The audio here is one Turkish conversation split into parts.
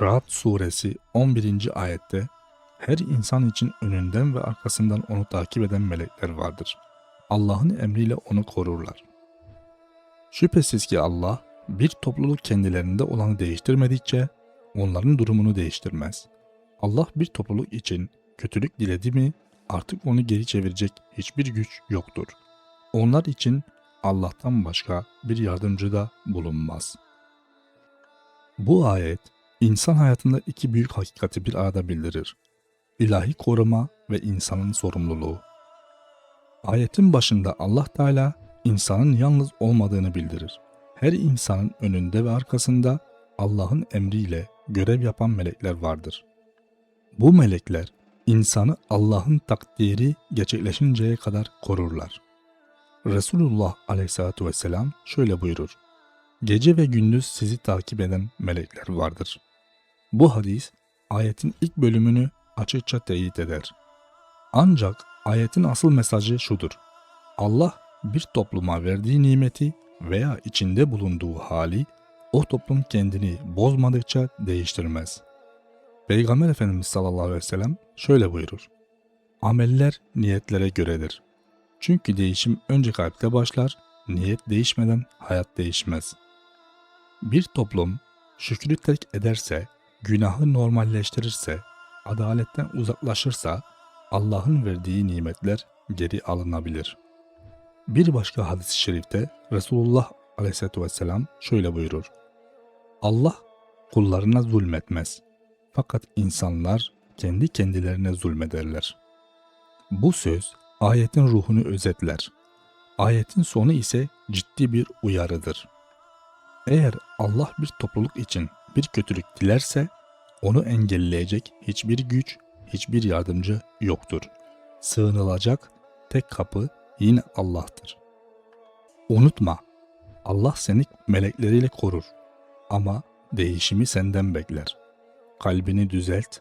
Ra'd suresi 11. ayette her insan için önünden ve arkasından onu takip eden melekler vardır. Allah'ın emriyle onu korurlar. Şüphesiz ki Allah bir topluluk kendilerinde olanı değiştirmedikçe onların durumunu değiştirmez. Allah bir topluluk için kötülük diledi mi artık onu geri çevirecek hiçbir güç yoktur. Onlar için Allah'tan başka bir yardımcı da bulunmaz. Bu ayet insan hayatında iki büyük hakikati bir arada bildirir. İlahi koruma ve insanın sorumluluğu. Ayetin başında Allah Teala insanın yalnız olmadığını bildirir. Her insanın önünde ve arkasında Allah'ın emriyle görev yapan melekler vardır. Bu melekler insanı Allah'ın takdiri gerçekleşinceye kadar korurlar. Resulullah aleyhissalatü vesselam şöyle buyurur. Gece ve gündüz sizi takip eden melekler vardır. Bu hadis ayetin ilk bölümünü açıkça teyit eder. Ancak ayetin asıl mesajı şudur. Allah bir topluma verdiği nimeti veya içinde bulunduğu hali o toplum kendini bozmadıkça değiştirmez. Peygamber Efendimiz sallallahu aleyhi ve sellem şöyle buyurur. Ameller niyetlere göredir. Çünkü değişim önce kalpte başlar, niyet değişmeden hayat değişmez. Bir toplum şükrü terk ederse, günahı normalleştirirse, adaletten uzaklaşırsa Allah'ın verdiği nimetler geri alınabilir. Bir başka hadis-i şerifte Resulullah aleyhissalatü vesselam şöyle buyurur. Allah kullarına zulmetmez. Fakat insanlar kendi kendilerine zulmederler. Bu söz ayetin ruhunu özetler. Ayetin sonu ise ciddi bir uyarıdır. Eğer Allah bir topluluk için bir kötülük dilerse onu engelleyecek hiçbir güç, hiçbir yardımcı yoktur. Sığınılacak tek kapı yine Allah'tır. Unutma, Allah seni melekleriyle korur ama değişimi senden bekler. Kalbini düzelt,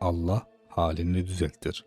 Allah halini düzeltir.